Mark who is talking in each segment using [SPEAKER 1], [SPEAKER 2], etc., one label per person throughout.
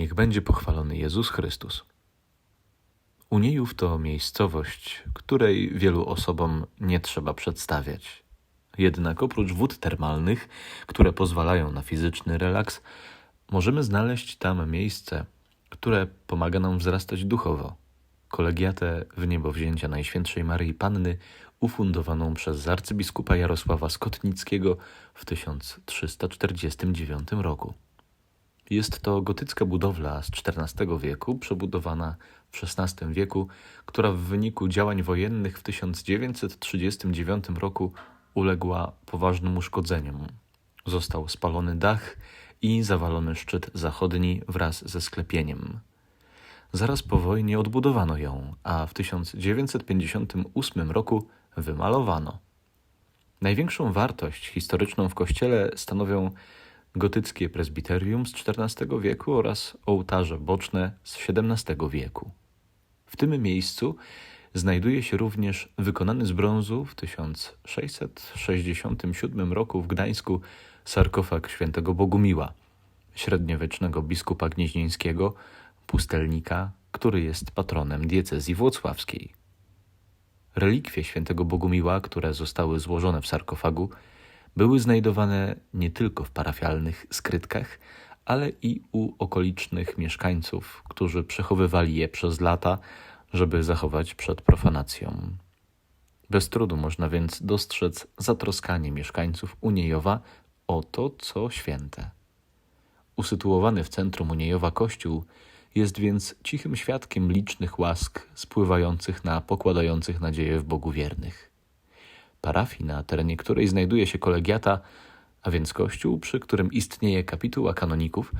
[SPEAKER 1] Niech będzie pochwalony Jezus Chrystus. Uniejów to miejscowość, której wielu osobom nie trzeba przedstawiać. Jednak oprócz wód termalnych, które pozwalają na fizyczny relaks, możemy znaleźć tam miejsce, które pomaga nam wzrastać duchowo. Kolegiatę w niebo wzięcia Najświętszej Maryi Panny, ufundowaną przez arcybiskupa Jarosława Skotnickiego w 1349 roku. Jest to gotycka budowla z XIV wieku, przebudowana w XVI wieku, która w wyniku działań wojennych w 1939 roku uległa poważnym uszkodzeniom. Został spalony dach i zawalony szczyt zachodni wraz ze sklepieniem. Zaraz po wojnie odbudowano ją, a w 1958 roku wymalowano. Największą wartość historyczną w kościele stanowią gotyckie prezbiterium z XIV wieku oraz ołtarze boczne z XVII wieku. W tym miejscu znajduje się również wykonany z brązu w 1667 roku w Gdańsku sarkofag świętego Bogumiła, średniowiecznego biskupa gnieźnieńskiego, pustelnika, który jest patronem diecezji włocławskiej. Relikwie świętego Bogumiła, które zostały złożone w sarkofagu, były znajdowane nie tylko w parafialnych skrytkach, ale i u okolicznych mieszkańców, którzy przechowywali je przez lata, żeby zachować przed profanacją. Bez trudu można więc dostrzec zatroskanie mieszkańców Uniejowa o to, co święte. Usytuowany w centrum Uniejowa kościół jest więc cichym świadkiem licznych łask spływających na pokładających nadzieję w Bogu wiernych. Parafii, na terenie której znajduje się kolegiata, a więc kościół, przy którym istnieje kapituła kanoników,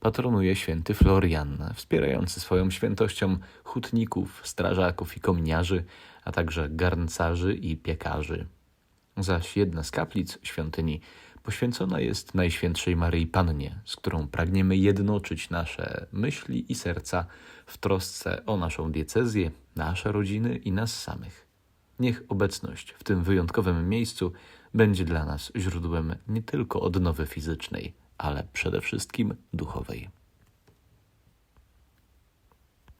[SPEAKER 1] patronuje święty Florian, wspierający swoją świętością hutników, strażaków i kominiarzy, a także garncarzy i piekarzy. Zaś jedna z kaplic świątyni poświęcona jest Najświętszej Maryi Pannie, z którą pragniemy jednoczyć nasze myśli i serca w trosce o naszą diecezję, nasze rodziny i nas samych. Niech obecność w tym wyjątkowym miejscu będzie dla nas źródłem nie tylko odnowy fizycznej, ale przede wszystkim duchowej.